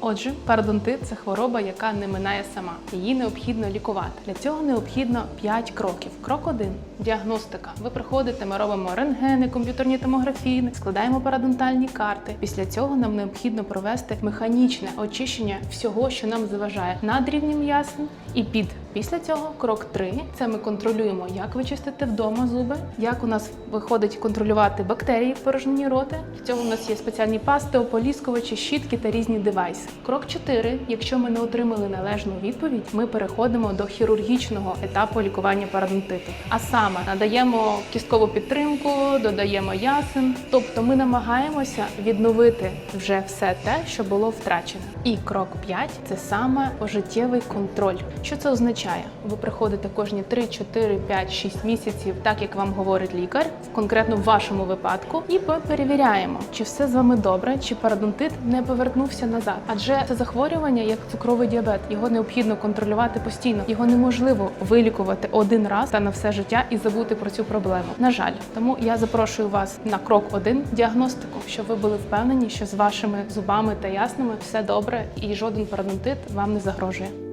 Отже, пародонтит це хвороба, яка не минає сама. Її необхідно лікувати. Для цього необхідно 5 кроків. Крок 1 – діагностика. Ви приходите, ми робимо рентгени, комп'ютерні томографії, складаємо парадонтальні карти. Після цього нам необхідно провести механічне очищення всього, що нам заважає над рівнем ясен і під. Після цього крок 3 – це ми контролюємо, як ви чистите вдома зуби, як у нас виходить контролювати бактерії в порожнині роти. Для цього у нас є спеціальні пасти, ополіскувачі, щітки та різні девайси. Крок 4. Якщо ми не отримали належну відповідь, ми переходимо до хірургічного етапу лікування парадонтиту. А саме надаємо кісткову підтримку, додаємо ясен. Тобто ми намагаємося відновити вже все те, що було втрачено. І крок 5 – це саме пожиттєвий контроль. Що це означає? Ви приходите кожні 3, 4, 5, 6 місяців, так як вам говорить лікар, конкретно в вашому випадку, і перевіряємо, чи все з вами добре, чи парадонтит не повернувся назад. Адже це захворювання як цукровий діабет. Його необхідно контролювати постійно. Його неможливо вилікувати один раз та на все життя і забути про цю проблему. На жаль, тому я запрошую вас на крок один діагностику, щоб ви були впевнені, що з вашими зубами та ясними все добре і жоден парадонтит вам не загрожує.